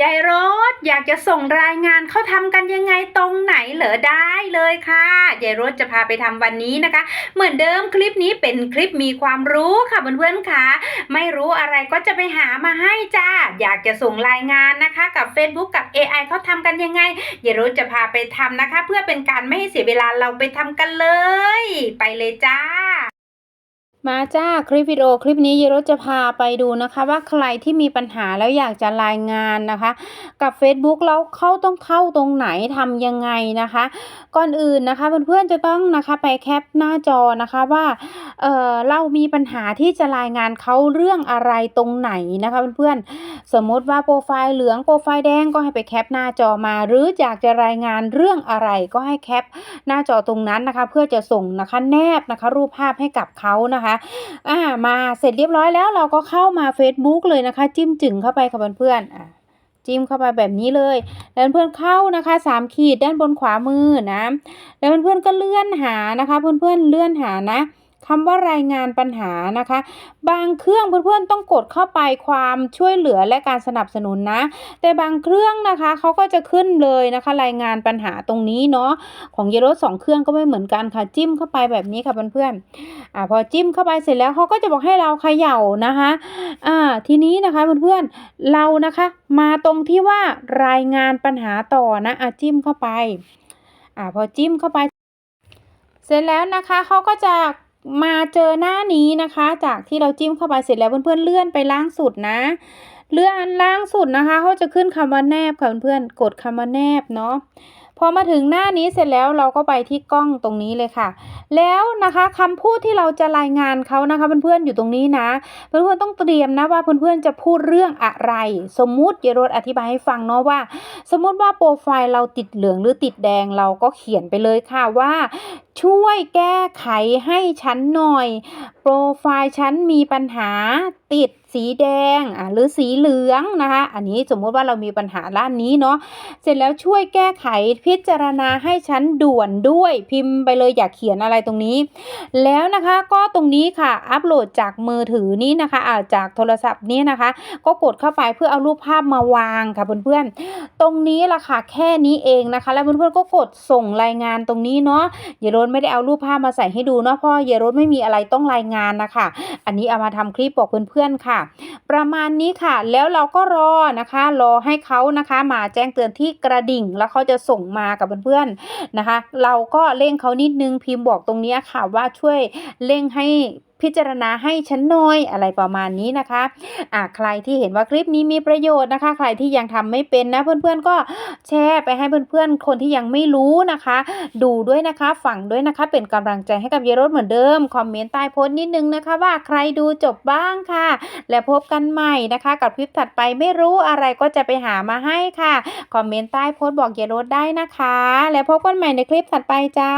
ยายรถอยากจะส่งรายงานเขาทำกันยังไงตรงไหนเหรอได้เลยค่ะ ยายรถจะพาไปทำวันนี้นะคะ เหมือนเดิมคลิปนี้เป็นคลิปมีความรู้ค่ะเพื่อนๆค่ะ ไม่รู้อะไรก็จะไปหามาให้จ้า อยากจะส่งรายงานนะคะ กับ Facebook กับ AI เขาทำกันยังไง ยายรถจะพาไปทำนะคะ เพื่อเป็นการไม่ให้เสียเวลาเราไปทำกันเลย ไปเลยจ้า มาจ้าคลิปวิดีโอคลิปนี้ยรถจะพาไปดูนะคะ ว่าใครที่มีปัญหาแล้วอยากจะรายงานนะคะ กับ Facebook แล้วเข้าต้องเข้าตรงไหนทำยังไงนะคะ ก่อนอื่นนะคะเพื่อนๆจะต้องนะคะไปแคปหน้าจอนะคะว่า เออเรามีปัญหาที่จะรายงานเขาเรื่องอะไรตรงไหนนะคะเพื่อนๆ สมมติว่าโปรไฟล์เหลืองโปรไฟล์แดงก็ให้ไปแคปหน้าจอมา หรืออยากจะรายงานเรื่องอะไรก็ให้แคปหน้าจอตรงนั้นนะคะ เพื่อจะส่งนะคะแนบนะคะ รูปภาพให้กับเขานะคะอ่ามาเสร็จเรียบร้อยแล้วเราก็เข้ามา Facebook เลยนะคะ จิ้มจึงเข้าไปค่ะเพื่อนๆอ่าจิ้มเข้าไปแบบนี้เลยแล้วเพื่อนเข้านะคะสามขีดด้านบนขวามือนะ แล้วเพื่อนๆก็เลื่อนหานะคะ เพื่อนๆเลื่อนหานะ คำว่ารายงานปัญหานะคะ บางเครื่องเพื่อนๆต้องกดเข้าไปความช่วยเหลือและการสนับสนุนนะ แต่บางเครื่องนะคะเขาก็จะขึ้นเลยนะคะ รายงานปัญหาตรงนี้เนาะของเยโรสองเครื่องก็ไม่เหมือนกันค่ะจิ้มเข้าไปแบบนี้ค่ะเพื่อนๆอ่าพอจิ้มเข้าไปเสร็จแล้วเขาก็จะบอกให้เราเขย่านะคะอ่าทีนี้นะคะเพื่อนๆเรานะคะมาตรงที่ว่ารายงานปัญหาต่อนะอะจิ้มเข้าไปอ่าพอจิ้มเข้าไป เสร็จแล้วนะคะเขาก็จะ มาเจอหน้านี้นะคะ จากที่เราจิ้มเข้าไปเสร็จแล้วเพื่อนๆเลื่อนไปล่างสุดนะ เลื่อนล่างสุดนะคะเขาจะขึ้นคำว่าแนบค่ะเพื่อนๆกดคำว่าแนบเนาะ พอมาถึงหน้านี้เสร็จแล้วเราก็ไปที่กล้องตรงนี้เลยค่ะ แล้วนะคะคำพูดที่เราจะรายงานเขานะคะเพื่อนๆอยู่ตรงนี้นะ เพื่อนๆต้องเตรียมนะว่าเพื่อนๆจะพูดเรื่องอะไร สมมุติเยโรดอธิบายให้ฟังเนาะว่า สมมุติว่าโปรไฟล์เราติดเหลืองหรือติดแดงเราก็เขียนไปเลยค่ะว่าช่วยแก้ไขให้ฉันหน่อย โปรไฟล์ฉันมีปัญหาติดสีแดงอะหรือสีเหลืองนะคะ อันนี้สมมุติว่าเรามีปัญหาด้านนี้เนาะเสร็จแล้วช่วยแก้ไขพิจารณาให้ฉันด่วนด้วยพิมพ์ไปเลยอย่าเขียนอะไรตรงนี้ แล้วนะคะก็ตรงนี้ค่ะอัปโหลดจากมือถือนี้นะคะอาจากโทรศัพท์นี้นะคะ ก็กดเข้าไปเพื่อเอารูปภาพมาวางค่ะเพื่อนๆตรงนี้ล่ะค่ะแค่นี้เองนะคะ แล้วเพื่อนๆก็กดส่งรายงานตรงนี้เนาะเยรนไม่ได้เอารูปภาพมาใส่ให้ดูเนาะเพราะเยรนไม่มีอะไรต้องรายงานนะคะ อันนี้เอามาทำคลิปบอกเพื่อนๆค่ะ ประมาณนี้ค่ะ แล้วเราก็รอนะคะ รอให้เขานะคะ มาแจ้งเตือนที่กระดิ่งแล้วเขาจะส่งมากับเพื่อนๆนะคะ เราก็เร่งเขานิดนึงพิมพ์บอกตรงนี้ค่ะว่าช่วยเร่งให้ พิจารณาให้ฉันหน่อยอะไรประมาณนี้นะคะอะใครที่เห็นว่าคลิปนี้มีประโยชน์นะคะ ใครที่ยังทำไม่เป็นนะเพื่อนๆก็แชร์ไปให้เพื่อนๆ คนที่ยังไม่รู้นะคะ ดูด้วยนะคะฝังด้วยนะคะ เป็นกำลังใจให้กับเยรถเหมือนเดิมคอมเมนต์ใต้โพสต์นิดนึงนะคะ ว่าใครดูจบบ้างค่ะ และพบกันใหม่นะคะ กับคลิปถัดไปไม่รู้อะไรก็จะไปหามาให้ค่ะคอมเมนต์ใต้โพสต์บอกเยรถได้นะคะ และพบกันใหม่ในคลิปถัดไปจ้า